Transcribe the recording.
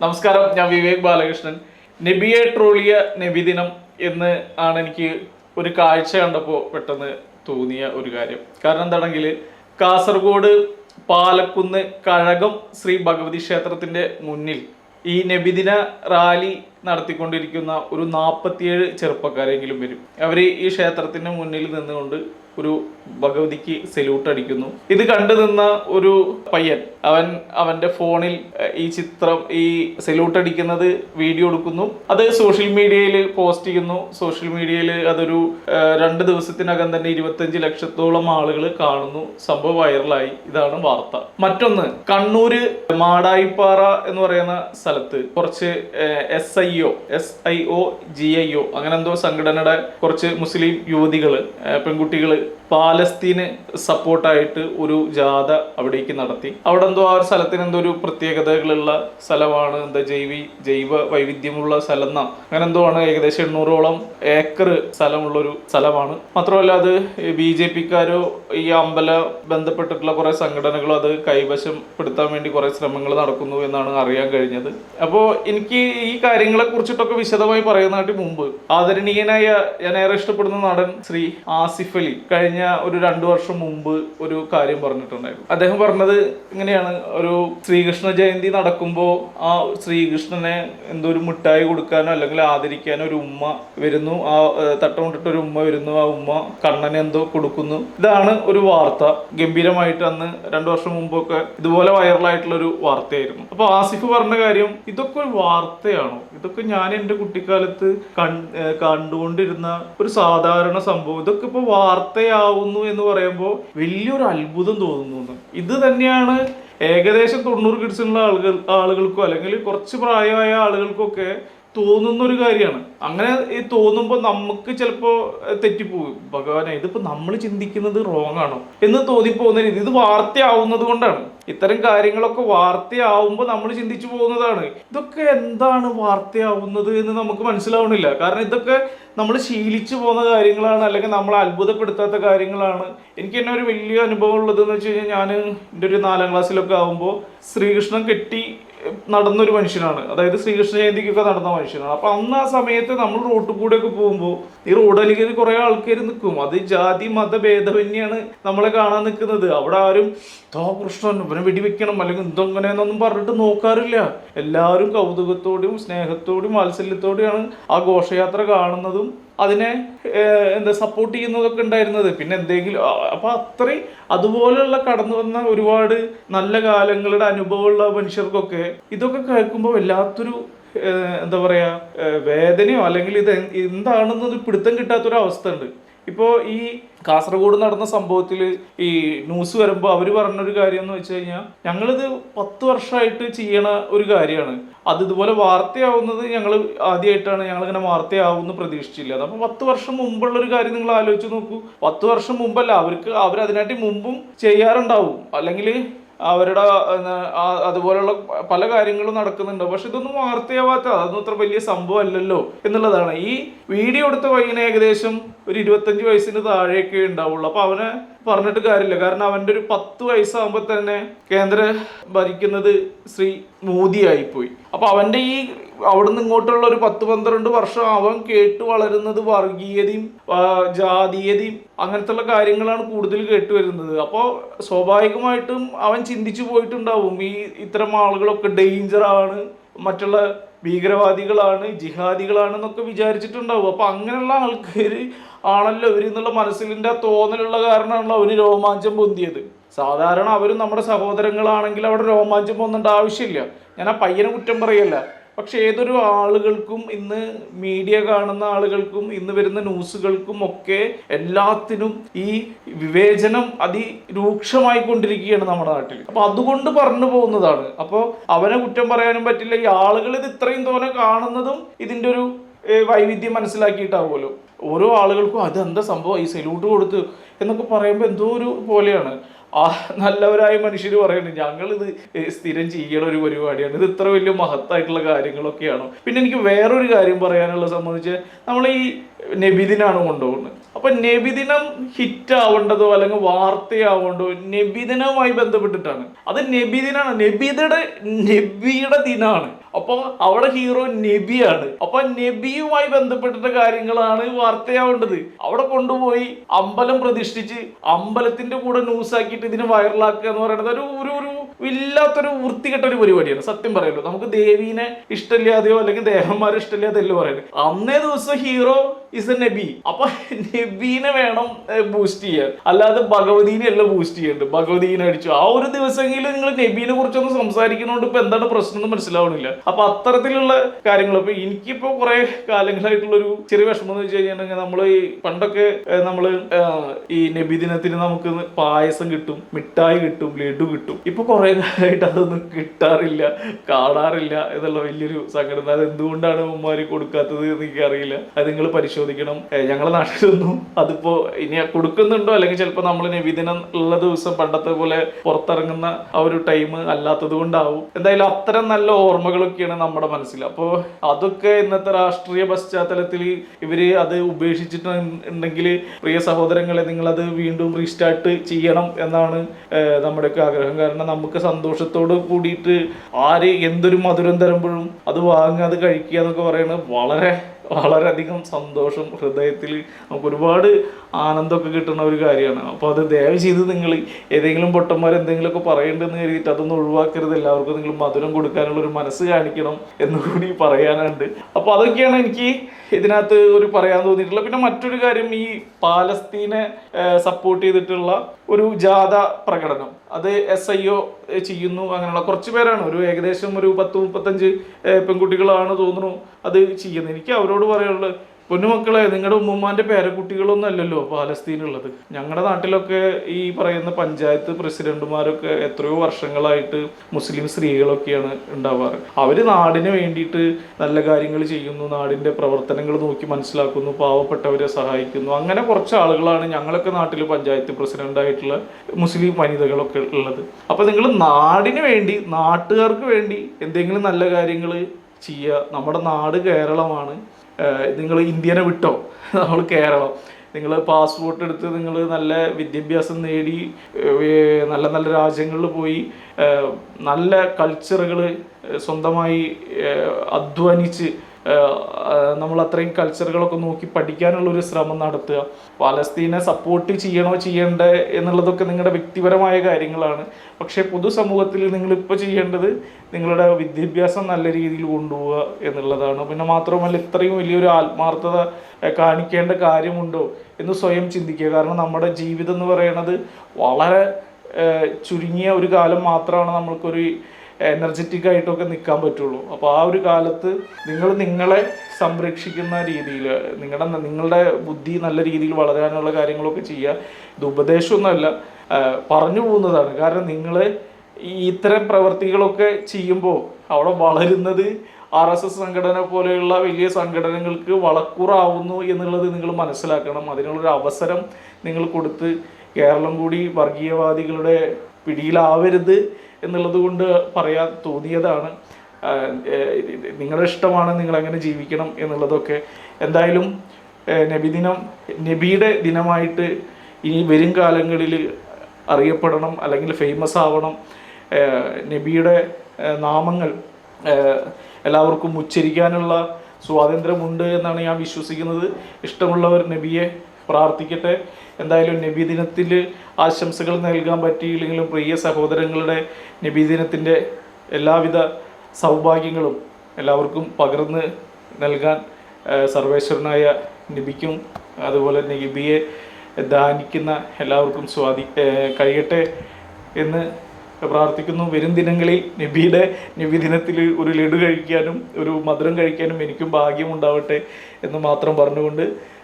നമസ്കാരം ഞാൻ വിവേക് ബാലകൃഷ്ണൻ. നബിയെ ട്രോളിയ നബിദിനം എന്ന് ആണ് എനിക്ക് ഒരു കാഴ്ച കണ്ടപ്പോൾ പെട്ടെന്ന് തോന്നിയ ഒരു കാര്യം. കാരണം എന്താണെങ്കിൽ കാസർഗോഡ് പാലക്കുന്ന് കഴകം ശ്രീ ഭഗവതി ക്ഷേത്രത്തിന്റെ മുന്നിൽ ഈ നബിദിന റാലി നടത്തിക്കൊണ്ടിരിക്കുന്ന ഒരു നാൽപ്പത്തിയേഴ് ചെറുപ്പക്കാരെങ്കിലും വരും. അവർ ഈ ക്ഷേത്രത്തിന് മുന്നിൽ നിന്നുകൊണ്ട് ഒരു ഭഗവതിക്ക് സെല്യൂട്ട് അടിക്കുന്നു. ഇത് കണ്ടു നിന്ന ഒരു പയ്യൻ അവൻ അവന്റെ ഫോണിൽ ഈ ചിത്രം ഈ സെല്യൂട്ട് അടിക്കുന്നത് വീഡിയോ എടുക്കുന്നു. അത് സോഷ്യൽ മീഡിയയിൽ പോസ്റ്റ് ചെയ്യുന്നു. സോഷ്യൽ മീഡിയയിൽ അതൊരു രണ്ട് ദിവസത്തിനകം തന്നെ ഇരുപത്തഞ്ച് ലക്ഷത്തോളം ആളുകൾ കാണുന്നു. സംഭവം വൈറലായി. ഇതാണ് വാർത്ത. മറ്റൊന്ന് കണ്ണൂര് മാടായിപ്പാറ എന്ന് പറയുന്ന സ്ഥലത്ത് കുറച്ച് S I O S I O G I O അങ്ങനെ എന്തോ സംഘടനയുടെ കുറച്ച് മുസ്ലിം യുവതികൾ പെൺകുട്ടികൾ പാലസ്തീന് സപ്പോർട്ടായിട്ട് ഒരു ജാഥ അവിടേക്ക് നടത്തി. അവിടെ എന്തോ ആ ഒരു സ്ഥലത്തിന് എന്തോ ഒരു പ്രത്യേകതകളുള്ള സ്ഥലമാണ് എന്താ ജൈവി ജൈവ വൈവിധ്യമുള്ള സ്ഥലം എന്നാ. അങ്ങനെ എന്തോ ആണ് ഏകദേശം എണ്ണൂറോളം ഏക്കർ സ്ഥലമുള്ള ഒരു സ്ഥലമാണ്. മാത്രമല്ല അത് ബി ജെ പിക്കാരോ ഈ അമ്പല ബന്ധപ്പെട്ടിട്ടുള്ള കുറെ സംഘടനകളോ അത് കൈവശം കൈവശപ്പെടുത്താൻ വേണ്ടി കുറെ ശ്രമങ്ങൾ നടക്കുന്നു എന്നാണ് അറിയാൻ കഴിഞ്ഞത്. അപ്പോൾ എനിക്ക് ഈ കാര്യങ്ങളെ കുറിച്ചിട്ടൊക്കെ വിശദമായി പറയുന്നതായിട്ട് മുമ്പ്. ആദരണീയനായ ഞാൻ ഏറെ ഇഷ്ടപ്പെടുന്ന നടൻ ശ്രീ ആസിഫ് അലി കഴിഞ്ഞ ഒരു രണ്ടു വർഷം മുമ്പ് ഒരു കാര്യം പറഞ്ഞിട്ടുണ്ടായിരുന്നു. അദ്ദേഹം പറഞ്ഞത് ഇങ്ങനെയാണ് ഒരു ശ്രീകൃഷ്ണ ജയന്തി നടക്കുമ്പോൾ ആ ശ്രീകൃഷ്ണനെ എന്തോ ഒരു മിഠായി കൊടുക്കാനോ അല്ലെങ്കിൽ ആദരിക്കാനോ ഒരു ഉമ്മ വരുന്നു. ആ തട്ടം തട്ടമിട്ടിട്ട് ഒരു ഉമ്മ വരുന്നു. ആ ഉമ്മ കണ്ണനെ എന്തോ കൊടുക്കുന്നു. ഇതാണ് ഒരു വാർത്ത. ഗംഭീരമായിട്ട് അന്ന് രണ്ടു വർഷം മുമ്പൊക്കെ ഇതുപോലെ വൈറലായിട്ടുള്ള ഒരു വാർത്തയായിരുന്നു. അപ്പൊ ആസിഫ് പറഞ്ഞ കാര്യം ഇതൊക്കെ ഒരു വാർത്തയാണോ? ഇതൊക്കെ ഞാൻ എന്റെ കുട്ടിക്കാലത്ത് കൺ- കണ്ടുകൊണ്ടിരുന്ന ഒരു സാധാരണ സംഭവം. ഇതൊക്കെ ഇപ്പൊ വാർത്തയാവുന്നു എന്ന് പറയുമ്പോൾ വലിയൊരു അത്ഭുതം തോന്നുന്നു. ഇത് തന്നെയാണ് ഏകദേശം തൊണ്ണൂറ് കിഡ്സിനുള്ള ആളുകൾ ആളുകൾക്കോ അല്ലെങ്കിൽ കുറച്ച് പ്രായമായ ആളുകൾക്കൊക്കെ തോന്നുന്ന ഒരു കാര്യമാണ്. അങ്ങനെ ഈ തോന്നുമ്പോൾ നമുക്ക് ചിലപ്പോൾ തെറ്റിപ്പോകും. ഭഗവാനെ ഇതിപ്പോൾ നമ്മൾ ചിന്തിക്കുന്നത് റോങ് ആണോ എന്ന് തോന്നിപ്പോകുന്ന രീതി. ഇത് വാർത്തയാവുന്നത് കൊണ്ടാണ്. ഇത്തരം കാര്യങ്ങളൊക്കെ വാർത്തയാവുമ്പോൾ നമ്മൾ ചിന്തിച്ചു പോകുന്നതാണ്. ഇതൊക്കെ എന്താണ് വാർത്തയാവുന്നത് എന്ന് നമുക്ക് മനസ്സിലാവണില്ല. കാരണം ഇതൊക്കെ നമ്മൾ ശീലിച്ചു പോകുന്ന കാര്യങ്ങളാണ് അല്ലെങ്കിൽ നമ്മൾ അത്ഭുതപ്പെടുത്താത്ത കാര്യങ്ങളാണ്. എനിക്ക് തന്നെ ഒരു വലിയ അനുഭവം ഉള്ളത് എന്ന് വെച്ച് കഴിഞ്ഞാൽ ഞാൻ എന്റെ ഒരു നാലാം ക്ലാസ്സിലൊക്കെ ആകുമ്പോൾ ശ്രീകൃഷ്ണൻ കെട്ടി നടന്നൊരു മനുഷ്യനാണ്. അതായത് ശ്രീകൃഷ്ണ ജയന്തിക്കൊക്കെ നടന്ന മനുഷ്യനാണ്. അപ്പം അന്ന് ആ സമയത്ത് നമ്മൾ റോട്ടിൽ കൂടെയൊക്കെ പോകുമ്പോൾ ഈ റോഡരികിൽ കുറേ ആൾക്കാർ നിൽക്കും. അത് ജാതി മത ഭേദമന്യാണ് നമ്മളെ കാണാൻ നിൽക്കുന്നത്. അവിടെ ആരും തോ കൃഷ്ണൻ ഇവനെ വെടിവെക്കണം അല്ലെങ്കിൽ എന്തെങ്ങനെയെന്നൊന്നും പറഞ്ഞിട്ട് നോക്കാറില്ല. എല്ലാവരും കൗതുകത്തോടെയും സ്നേഹത്തോടെയും വാത്സല്യത്തോടെയാണ് ആ ഘോഷയാത്ര കാണുന്നതും അതിനെ എന്താ സപ്പോർട്ട് ചെയ്യുന്നതൊക്കെ ഉണ്ടായിരുന്നത്. പിന്നെ എന്തെങ്കിലും അപ്പോൾ അപ്പൊ അത്രയും അതുപോലെയുള്ള കടന്നു വന്ന ഒരുപാട് നല്ല കാലങ്ങളുടെ അനുഭവമുള്ള മനുഷ്യർക്കൊക്കെ ഇതൊക്കെ കേൾക്കുമ്പോൾ വല്ലാത്തൊരു എന്താ പറയാ വേദനയോ അല്ലെങ്കിൽ ഇത് എന്താണെന്നൊരു പിടുത്തം കിട്ടാത്തൊരു അവസ്ഥ ഉണ്ട്. ഇപ്പോൾ ഈ കാസർഗോഡ് നടന്ന സംഭവത്തിൽ ഈ ന്യൂസ് വരുമ്പോൾ അവർ പറഞ്ഞൊരു കാര്യം എന്ന് വെച്ച് കഴിഞ്ഞാൽ ഞങ്ങളിത് പത്ത് വർഷമായിട്ട് ചെയ്യണ ഒരു കാര്യമാണ് അത് ഇതുപോലെ വാർത്തയാവുന്നത് ഞങ്ങൾ ആദ്യമായിട്ടാണ് ഞങ്ങളിങ്ങനെ വാർത്തയാവും വാർത്തയാവുമെന്ന് പ്രതീക്ഷിച്ചില്ല അപ്പോൾ പത്ത് വർഷം മുമ്പുള്ള ഒരു കാര്യം നിങ്ങൾ ആലോചിച്ച് നോക്കൂ. പത്ത് വർഷം മുമ്പല്ല അവർക്ക് അവർ അതിനായിട്ട് മുമ്പും ചെയ്യാറുണ്ടാവും. അല്ലെങ്കിൽ അവരുടെ അതുപോലെയുള്ള പല കാര്യങ്ങളും നടക്കുന്നുണ്ട്. പക്ഷെ ഇതൊന്നും വാർത്തയാവാത്ത അതൊന്നും അത്ര വലിയ സംഭവം അല്ലല്ലോ എന്നുള്ളതാണ്. ഈ വീഡിയോ എടുത്ത പയ്യന് ഏകദേശം ഒരു ഇരുപത്തഞ്ച് വയസ്സിന് താഴെയൊക്കെ ഉണ്ടാവുള്ളൂ. അപ്പൊ അവനെ പറഞ്ഞിട്ട് കാര്യമില്ല. കാരണം അവന്റെ ഒരു പത്ത് വയസ്സാകുമ്പോൾ തന്നെ കേന്ദ്ര ഭരിക്കുന്നത് ശ്രീ മോദി ആയിപ്പോയി. അപ്പൊ അവന്റെ ഈ അവിടുന്ന് ഇങ്ങോട്ടുള്ള ഒരു പത്ത് പന്ത്രണ്ട് വർഷം അവൻ കേട്ട് വളരുന്നത് വർഗീയതയും ജാതീയതയും അങ്ങനത്തെ കാര്യങ്ങളാണ് കൂടുതൽ കേട്ട് വരുന്നത്. അപ്പോൾ സ്വാഭാവികമായിട്ടും അവൻ ചിന്തിച്ചു പോയിട്ടുണ്ടാവും ഈ ഇത്തരം ആളുകളൊക്കെ ഡേഞ്ചറാണ് മറ്റുള്ള ഭീകരവാദികളാണ് ജിഹാദികളാണ് എന്നൊക്കെ വിചാരിച്ചിട്ടുണ്ടാവും. അപ്പൊ അങ്ങനെയുള്ള ആൾക്കാർ ആണല്ലോ ഇവർ എന്നുള്ള മനസ്സിലിന്റെ തോന്നലുള്ള കാരണമാണല്ലോ അവന് രോമാഞ്ചം പൊന്തിയത്. സാധാരണ അവരും നമ്മുടെ സഹോദരങ്ങളാണെങ്കിൽ അവിടെ രോമാഞ്ചം പൊന്നേണ്ട ആവശ്യമില്ല. ഞാൻ ആ പയ്യനെ കുറ്റം പറയല്ല. പക്ഷെ ഏതൊരു ആളുകൾക്കും ഇന്ന് മീഡിയ കാണുന്ന ആളുകൾക്കും ഇന്ന് വരുന്ന ന്യൂസുകൾക്കും ഒക്കെ എല്ലാത്തിനും ഈ വിവേചനം അതിരൂക്ഷമായി കൊണ്ടിരിക്കുകയാണ് നമ്മുടെ നാട്ടിൽ. അപ്പോൾ അതുകൊണ്ട് പറഞ്ഞു പോകുന്നതാണ്. അപ്പോൾ അവനെ കുറ്റം പറയാനും പറ്റില്ല. ഈ ആളുകൾ ഇത് ഇത്രയും തോനെ കാണുന്നതും ഇതിന്റെ ഒരു വൈവിധ്യം മനസ്സിലാക്കിയിട്ടാവുമല്ലോ. ഓരോ ആളുകൾക്കും അത് എന്താ സംഭവം? ഈ സല്യൂട്ട് കൊടുത്ത് എന്നൊക്കെ പറയുമ്പോൾ എന്തോ ഒരു പോലെയാണ്. ആ നല്ലവരായ മനുഷ്യർ പറയുന്നത് ഞങ്ങളിത് സ്ഥിരം ചെയ്യണ ഒരു പരിപാടിയാണ്. ഇത് ഇത്ര വലിയ മഹത്തായിട്ടുള്ള കാര്യങ്ങളൊക്കെയാണോ. പിന്നെ എനിക്ക് വേറൊരു കാര്യം പറയാനുള്ള സംബന്ധിച്ച് നമ്മൾ ഈ നബിദിനാണ് കൊണ്ടുപോകുന്നത്. അപ്പൊ നബിദിനം ഹിറ്റ് ആവേണ്ടതോ അല്ലെങ്കിൽ വാർത്തയാവേണ്ടോ നബിദിനവുമായി ബന്ധപ്പെട്ടിട്ടാണ്. അത് നബിദിനാണ്. നബിയുടെ നബിയുടെ ദിനാണ്. അപ്പോൾ അവിടെ ഹീറോ നബിയാണ്. അപ്പൊ നബിയുമായി ബന്ധപ്പെട്ടിട്ട കാര്യങ്ങളാണ് വാർത്തയാവേണ്ടത്. അവിടെ കൊണ്ടുപോയി അമ്പലം പ്രതിഷ്ഠിച്ച് അമ്പലത്തിന്റെ കൂടെ ന്യൂസ് ആക്കിയിട്ട് ഇതിനെ വൈറലാക്കുക എന്ന് പറയുന്നത് ഒരു ഒരു ഒരു ഇല്ലാത്തൊരു വൃത്തികെട്ട ഒരു പരിപാടിയാണ്. സത്യം പറയല്ലോ. നമുക്ക് ദേവീനെ ഇഷ്ടമില്ലാതെയോ അല്ലെങ്കിൽ ദേവന്മാരെ ഇഷ്ടമില്ലാതെയല്ലോ പറയുന്നത് അന്നേ ദിവസം ഹീറോ ഇസ് എ നബി. അപ്പൊ നബീനെ വേണം ബൂസ്റ്റ് ചെയ്യാൻ. അല്ലാതെ ഭഗവതീനെ അല്ല ബൂസ്റ്റ് ചെയ്യേണ്ടത്. ഭഗവതീനെ അടിച്ചു. ആ ഒരു ദിവസമെങ്കിലും നിങ്ങൾ നബീനെ കുറിച്ചൊന്നും സംസാരിക്കുന്നതുകൊണ്ട് ഇപ്പൊ എന്താണ് പ്രശ്നം എന്ന് മനസ്സിലാവണില്ല. അപ്പൊ അത്തരത്തിലുള്ള കാര്യങ്ങൾ ഇപ്പൊ എനിക്കിപ്പോ കുറെ കാലങ്ങളായിട്ടുള്ള ഒരു ചെറിയ വിഷമം എന്ന് വെച്ച് കഴിഞ്ഞിട്ടുണ്ടെങ്കിൽ നമ്മൾ ഈ പണ്ടൊക്കെ നമ്മൾ ഈ നബി ദിനത്തിന് നമുക്ക് പായസം കിട്ടും മിഠായി കിട്ടും ലഡു കിട്ടും. ഇപ്പൊ കുറെ കാലമായിട്ട് അതൊന്നും കിട്ടാറില്ല കാണാറില്ല എന്നുള്ള വലിയൊരു സംഘടന അത് എന്തുകൊണ്ടാണ് ഉമ്മാര് കൊടുക്കാത്തത് എന്ന് എനിക്കറിയില്ല. അത് നിങ്ങൾ പരിശോധിക്കണം. ഞങ്ങളെ ഞങ്ങളുടെ നാട്ടിലൊന്നും അതിപ്പോ ഇനി കൊടുക്കുന്നുണ്ടോ? അല്ലെങ്കിൽ ചിലപ്പോൾ നമ്മൾ നബിദിനം ഉള്ള ദിവസം പണ്ടത്തെ പോലെ പുറത്തിറങ്ങുന്ന ആ ഒരു ടൈം അല്ലാത്തത് കൊണ്ടാവും. എന്തായാലും അത്തരം നല്ല ഓർമ്മകളൊക്കെയാണ് നമ്മുടെ മനസ്സിൽ. അപ്പോൾ അതൊക്കെ ഇന്നത്തെ രാഷ്ട്രീയ പശ്ചാത്തലത്തിൽ ഇവർ അത് ഉപേക്ഷിച്ചിട്ടുണ്ടെങ്കിൽ പ്രിയ സഹോദരങ്ങളെ നിങ്ങൾ അത് വീണ്ടും റീസ്റ്റാർട്ട് ചെയ്യണം എന്നാണ് നമ്മുടെയൊക്കെ ആഗ്രഹം. കാരണം നമുക്ക് സന്തോഷത്തോട് കൂടിയിട്ട് ആര് എന്തൊരു മധുരം തരുമ്പോഴും അത് വാങ്ങുക അത് കഴിക്കുക എന്നൊക്കെ പറയുന്നത് വളരെ വളരെയധികം സന്തോഷം ഹൃദയത്തിൽ നമുക്ക് ഒരുപാട് ആനന്ദമൊക്കെ കിട്ടുന്ന ഒരു കാര്യമാണ്. അപ്പോൾ അത് ദയവ് ചെയ്ത് നിങ്ങൾ ഏതെങ്കിലും പൊട്ടന്മാർ എന്തെങ്കിലുമൊക്കെ പറയേണ്ടെന്ന് കരുതിയിട്ട് അതൊന്നും ഒഴിവാക്കരുത്. എല്ലാവർക്കും നിങ്ങൾ മധുരം കൊടുക്കാനുള്ള ഒരു മനസ്സ് കാണിക്കണം എന്നുകൂടി പറയാനുണ്ട്. അപ്പോൾ അതൊക്കെയാണ് എനിക്ക് ഇതിനകത്ത് ഒരു പറയാൻ തോന്നിയിട്ടുള്ളത്. പിന്നെ മറ്റൊരു കാര്യം ഈ പാലസ്തീനെ സപ്പോർട്ട് ചെയ്തിട്ടുള്ള ഒരു ജാഥ പ്രകടനം. അത് എസ് ഐ ഒ ചെയ്യുന്നു. അങ്ങനെയുള്ള കുറച്ച് പേരാണ്. ഒരു ഏകദേശം ഒരു പത്ത് മുപ്പത്തഞ്ച് പെൺകുട്ടികളാണ് തോന്നുന്നു അത് ചെയ്യുന്നത്. എനിക്ക് അവരോട് പറയാനുള്ളത് പൊന്നുമക്കളെ നിങ്ങളുടെ ഉമ്മമാന്റെ പേരക്കുട്ടികളൊന്നും അല്ലല്ലോ പാലസ്തീനുള്ളത്. ഞങ്ങളുടെ നാട്ടിലൊക്കെ ഈ പറയുന്ന പഞ്ചായത്ത് പ്രസിഡന്റുമാരൊക്കെ എത്രയോ വർഷങ്ങളായിട്ട് മുസ്ലിം സ്ത്രീകളൊക്കെയാണ് ഉണ്ടാവാറ്. അവർ നാടിന് വേണ്ടിയിട്ട് നല്ല കാര്യങ്ങൾ ചെയ്യുന്നു നാടിന്റെ പ്രവർത്തനങ്ങൾ നോക്കി മനസ്സിലാക്കുന്നു പാവപ്പെട്ടവരെ സഹായിക്കുന്നു. അങ്ങനെ കുറച്ച് ആളുകളാണ് ഞങ്ങളൊക്കെ നാട്ടിൽ പഞ്ചായത്ത് പ്രസിഡന്റായിട്ടുള്ള മുസ്ലിം വനിതകളൊക്കെ ഉള്ളത്. അപ്പൊ നിങ്ങൾ നാടിന് വേണ്ടി നാട്ടുകാർക്ക് വേണ്ടി എന്തെങ്കിലും നല്ല കാര്യങ്ങൾ ചെയ്യുക. നമ്മുടെ നാട് കേരളമാണ്. നിങ്ങൾ ഇന്ത്യനെ വിട്ടോ? നമ്മൾ കേരളം. നിങ്ങൾ പാസ്പോർട്ട് എടുത്ത് നിങ്ങൾ നല്ല വിദ്യാഭ്യാസം നേടി നല്ല നല്ല രാജ്യങ്ങളിൽ പോയി നല്ല കൾച്ചറുകൾ സ്വന്തമായി അധ്വാനിച്ച് നമ്മൾ അത്രയും കൾച്ചറുകളൊക്കെ നോക്കി പഠിക്കാനുള്ള ഒരു ശ്രമം നടത്തുക. പാലസ്തീനെ സപ്പോർട്ട് ചെയ്യണോ ചെയ്യണ്ടേ എന്നുള്ളതൊക്കെ നിങ്ങളുടെ വ്യക്തിപരമായ കാര്യങ്ങളാണ്. പക്ഷേ പൊതുസമൂഹത്തിൽ നിങ്ങളിപ്പോൾ ചെയ്യേണ്ടത് നിങ്ങളുടെ വിദ്യാഭ്യാസം നല്ല രീതിയിൽ കൊണ്ടുപോവുക എന്നുള്ളതാണ്. പിന്നെ മാത്രമല്ല ഇത്രയും വലിയൊരു ആത്മാർത്ഥത കാണിക്കേണ്ട കാര്യമുണ്ടോ എന്ന് സ്വയം ചിന്തിക്കുക. കാരണം നമ്മുടെ ജീവിതം എന്ന് പറയുന്നത് വളരെ ചുരുങ്ങിയ ഒരു കാലം മാത്രമാണ് നമ്മൾക്കൊരു എനർജറ്റിക് ആയിട്ടൊക്കെ നിൽക്കാൻ പറ്റുള്ളൂ. അപ്പോൾ ആ ഒരു കാലത്ത് നിങ്ങൾ നിങ്ങളെ സംരക്ഷിക്കുന്ന രീതിയിൽ നിങ്ങളുടെ നിങ്ങളുടെ ബുദ്ധി നല്ല രീതിയിൽ വളരാനുള്ള കാര്യങ്ങളൊക്കെ ചെയ്യുക ഇത് ഉപദേശമൊന്നുമല്ല പറഞ്ഞു പോകുന്നതാണ്. കാരണം നിങ്ങൾ ഈ ഇത്തരം പ്രവർത്തികളൊക്കെ ചെയ്യുമ്പോൾ അവിടെ വളരുന്നത് ആർ എസ് എസ് സംഘടന പോലെയുള്ള വലിയ സംഘടനകൾക്ക് വളക്കൂറാവുന്നു എന്നുള്ളത് നിങ്ങൾ മനസ്സിലാക്കണം. അതിനുള്ളൊരു അവസരം നിങ്ങൾ കൊടുത്ത് കേരളം കൂടി വർഗീയവാദികളുടെ പിടിയിലാവരുത് എന്നുള്ളത് കൊണ്ട് പറയാൻ തോന്നിയതാണ്. നിങ്ങളുടെ ഇഷ്ടമാണ് നിങ്ങൾ അങ്ങനെ ജീവിക്കണം എന്നുള്ളതൊക്കെ. എന്തായാലും നബിദിനം നബിയുടെ ദിനമായിട്ട് ഇനി വരും കാലങ്ങളിൽ അറിയപ്പെടണം അല്ലെങ്കിൽ ഫേമസ് ആവണം. നബിയുടെ നാമങ്ങൾ എല്ലാവർക്കും ഉച്ചരിക്കാനുള്ള സ്വാതന്ത്ര്യമുണ്ട് എന്നാണ് ഞാൻ വിശ്വസിക്കുന്നത്. ഇഷ്ടമുള്ളവർ നബിയെ പ്രാർത്ഥിക്കട്ടെ. എന്തായാലും നബി ദിനത്തിൽ ആശംസകൾ നൽകാൻ പറ്റിയില്ലെങ്കിലും പ്രിയ സഹോദരങ്ങളുടെ നബി ദിനത്തിന്റെ എല്ലാവിധ സൗഭാഗ്യങ്ങളും എല്ലാവർക്കും പകർന്ന് നൽകാൻ സർവേശ്വരനായ നബിക്കും അതുപോലെ നബിയെ ദാനിക്കുന്ന എല്ലാവർക്കും സ്വാധീ കഴിയട്ടെ എന്ന് പ്രാർത്ഥിക്കുന്നു. വരും ദിനങ്ങളിൽ നബിയുടെ നബി ദിനത്തിൽ ഒരു ലഡു കഴിക്കാനും ഒരു മധുരം കഴിക്കാനും എനിക്കും ഭാഗ്യമുണ്ടാവട്ടെ എന്ന് മാത്രം പറഞ്ഞുകൊണ്ട്